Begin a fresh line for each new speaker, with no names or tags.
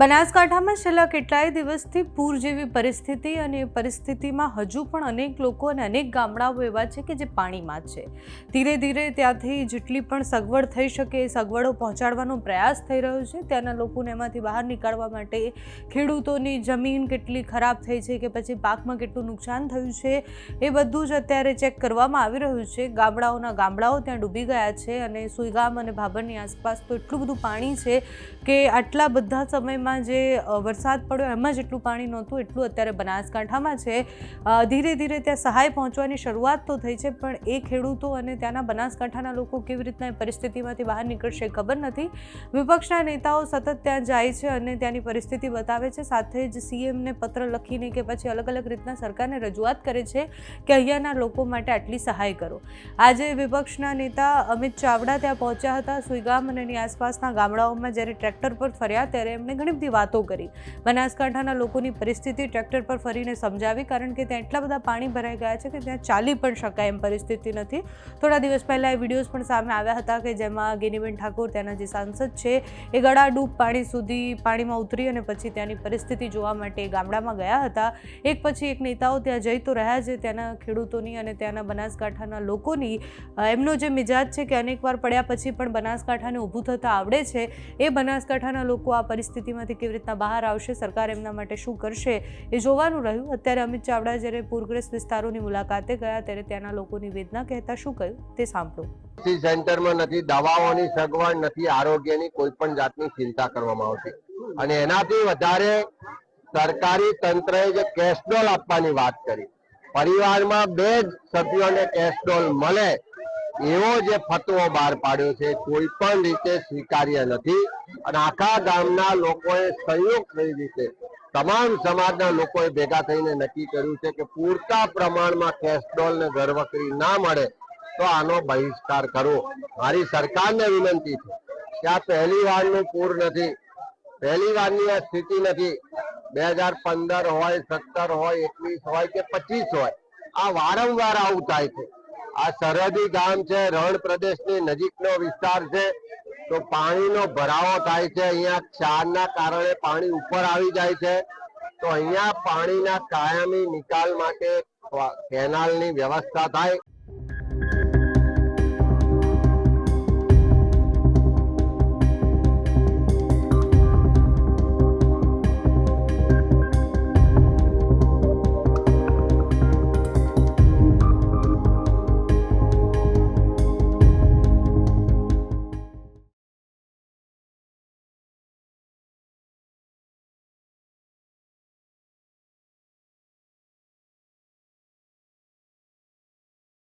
બનાસકાંઠામાં છેલ્લા કેટલાય દિવસથી પૂર જેવી પરિસ્થિતિ અને એ પરિસ્થિતિમાં હજુ પણ અનેક લોકો અને અનેક ગામડાઓ એવા છે કે જે પાણીમાં છે. ધીરે ધીરે ત્યાંથી જેટલી પણ સગવડ થઈ શકે એ સગવડો પહોંચાડવાનો પ્રયાસ થઈ રહ્યો છે. ત્યાંના લોકોને એમાંથી બહાર નીકાળવા માટે ખેડૂતોની જમીન કેટલી ખરાબ થઈ છે કે પછી પાકમાં કેટલું નુકસાન થયું છે એ બધું જ અત્યારે ચેક કરવામાં આવી રહ્યું છે. ગામડાઓના ગામડાઓ ત્યાં ડૂબી ગયા છે અને સુઈગામ અને ભાભરની આસપાસ તો એટલું બધું પાણી છે કે આટલા બધા સમયમાં જે વરસાદ પડ્યો એમાં જેટલું પાણી નહોતું, એટલું અત્યારે બનાસકાંઠામાં છે. ધીરે ધીરે ત્યાં સહાય પહોંચવાની શરૂઆત તો થઈ છે, પણ એ ખેડૂતો અને ત્યાંના બનાસકાંઠાના લોકો કેવી રીતના એ પરિસ્થિતિમાંથી બહાર નીકળશે ખબર નથી. વિપક્ષના નેતાઓ સતત ત્યાં જાય છે અને ત્યાંની પરિસ્થિતિ બતાવે છે. સાથે જ સીએમને પત્ર લખીને કે પછી અલગ અલગ રીતના સરકારને રજૂઆત કરે છે કે અહીંયાના લોકો માટે આટલી સહાય કરો. આજે વિપક્ષના નેતા અમિત ચાવડા ત્યાં પહોંચ્યા હતા. સુઈગામ અને એની આસપાસના ગામડાઓમાં જ્યારે ટ્રેક્ટર પર ફર્યા ત્યારે એમણે ઘણી બધી વાતો કરી. બનાસકાંઠાના લોકોની પરિસ્થિતિ ટ્રેક્ટર પર ફરીને સમજાવી કારણ કે ત્યાં એટલા બધા પાણી ભરાઈ ગયા છે કે ત્યાં ચાલી પણ શકાય એમ પરિસ્થિતિ નથી. થોડા દિવસ પહેલાં એ વિડીયોઝ પણ સામે આવ્યા હતા કે જેમાં ગેનીબેન ઠાકોર ત્યાંના જે સાંસદ છે, એ ગળાડૂબ પાણી સુધી પાણીમાં ઉતરી અને પછી ત્યાંની પરિસ્થિતિ જોવા માટે ગામડામાં ગયા હતા. એક પછી એક નેતાઓ ત્યાં જઈ તો રહ્યા છે ત્યાંના ખેડૂતોની અને ત્યાંના બનાસકાંઠાના લોકોની. એમનો જે મિજાજ છે કે અનેકવાર પડ્યા પછી પણ બનાસકાંઠાને ઊભું થતાં આવડે છે, એ બનાસકાંઠાના લોકો આ પરિસ્થિતિમાંથી કેવી રીતના બહાર આવશે, સરકાર એમના માટે શું કરશે એ જોવાનું રહ્યું. અત્યારે અમિત ચાવડા જ્યારે પૂરગ્રસ્ત વિસ્તારોની મુલાકાતે ગયા ત્યારે ત્યાંના લોકોની વેદના કહેતા શું કહ્યું તે સાંભળો.
સેન્ટરમાં નથી, દવાઓની સગવડ નથી, આરોગ્યની કોઈ પણ જાતની ચિંતા કરવામાં આવતી. અને એનાથી વધારે સરકારી તંત્રએ જે કેસ્ટ્રોલ આપવાની વાત કરી. પરિવારમાં બે જ સભ્યોને કેસ્ટ્રોલ મળે એવો જે ફતવો બહાર પાડ્યો છે, કોઈ પણ રીતે સ્વીકાર્ય નથી. અને આખા ગામના લોકોએ સંયુક્ત રીતે, તમામ સમાજના લોકોએ ભેગા થઈને નક્કી કર્યું છે કે પૂરતા પ્રમાણમાં ને ઘરવકરી ના મળે, તો આનો બહિષ્કાર કરવો મારી સરકારને વિનંતી છે કે આ પહેલી વારનું પૂર નથી. પહેલી વારની આ સ્થિતિ નથી. બે હજાર પંદર હોય, સત્તર હોય, એકવીસ હોય કે પચીસ હોય, આ વારંવાર આવું થાય છે. આ સરહદી ગામ છે, રણ પ્રદેશની નજીકનો વિસ્તાર છે. તો પાણીનો ભરાવો થાય છે, અહીંયા ક્ષારના કારણે પાણી ઉપર આવી જાય છે. તો અહીંયા પાણીના કાયમી નિકાલ માટે કેનાલની વ્યવસ્થા થાય.